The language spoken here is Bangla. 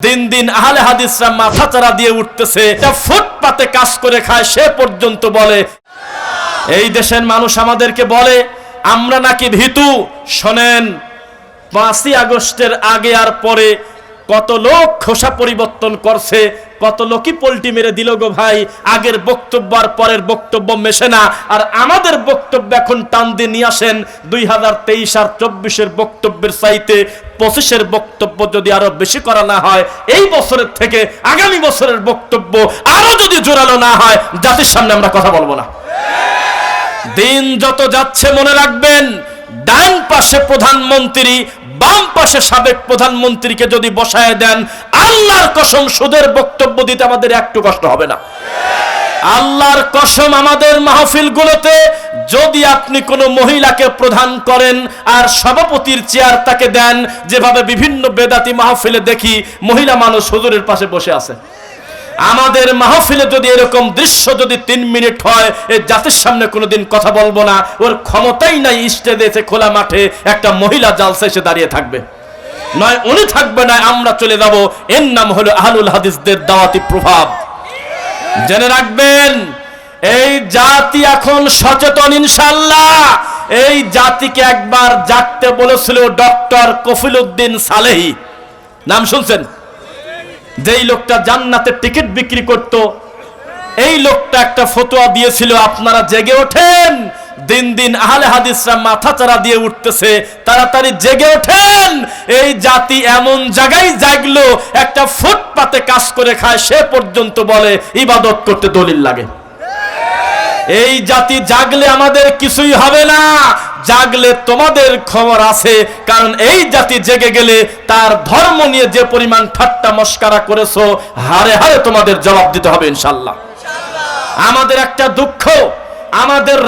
দিন দিন আহলে হাদিসরা মাথা চারা দিয়ে উঠতেছে ফুটপাতে কাজ করে খায়, সে পর্যন্ত বলে। এই দেশের মানুষ আমাদেরকে বলে, আমরা নাকি ভীতু। শোনেন, পাঁচই আগস্টের আগে আর পরে কত লোক খোসা পরিবর্তন করছে, কত লোকই পোল্টি মেরে দিল গো ভাই, আগের বক্তব্য আর পরের বক্তব্য মেশে না। আর আমাদের বক্তব্য এখন টান দিয়ে নিয়ে আসেন দুই হাজার তেইশ আর চব্বিশের বক্তব্যের চাইতে পঁচিশের বক্তব্য যদি আরও বেশি করা না হয়, এই বছরের থেকে আগামী বছরের বক্তব্য আরও যদি জোরালো না হয়, জাতির সামনে আমরা কথা বলব না। দিন যত যাচ্ছে মনে রাখবেন, ডান পাশে প্রধানমন্ত্রী, বাম পাশে সাবেক প্রধানমন্ত্রীকে যদি বসায় দেন, আল্লাহর কসম সুদের বক্তব্য দিতে আমাদের একটু কষ্ট হবে না। আল্লাহর কসম আমাদের মাহফিলগুলোতে যদি আপনি কোনো মহিলাকে প্রধান করেন আর সভাপতির চেয়ার তাকে দেন, যেভাবে বিভিন্ন বেদাতি মাহফিলে দেখি মহিলা মানুষ হুজুরের পাশে বসে আছে। আমাদের মাহফিলে যদি এরকম দৃশ্য যদি তিন মিনিট হয় এই জাতির সামনে কোনোদিন কথা বলব না। ওর ক্ষমতাই নাই স্টেজে এসে খোলা মাঠে একটা মহিলা জালসা এসে দাঁড়িয়ে থাকবে। নয়, উনি থাকবে না, আমরা চলে যাব। এর নাম হলো আহলুল হাদিসদের দাওয়াতি প্রভাব। জেনে রাখবেন, এই জাতি এখন সচেতন ইনশাল্লাহ এই জাতিকে একবার জাগতে বলেছিল ডক্টর কফিল উদ্দিন সালেহি। নাম শুনছেন? যেই লোকটা জান্নাতের টিকিট বিক্রি করত, এই লোকটা একটা ফতোয়া দিয়েছিল, আপনারা জেগে ওঠেন। দিন দিন আহলে হাদিসরা মাথা চারা দিয়ে উঠতেছে, তাড়াতাড়ি জেগে ওঠেন। এই জাতি এমন জায়গায় জাগলো, একটা ফুটপাতে কাজ করে খায়, সে পর্যন্ত বলে, ইবাদত করতে দলিল লাগে। এই জাতি জাগলে আমাদের কিছুই হবে না, জাগলে তোমাদের খবর আছে, কারণ এই জাতি জেগে গেলে তার ধর্ম নিয়ে যে পরিমাণ ঠাট্টা মস্কারা করেছ, হারে হারে তোমাদের জবাব দিতে হবে ইনশাল্লাহ। আমাদের একটা দুঃখ, আমাদের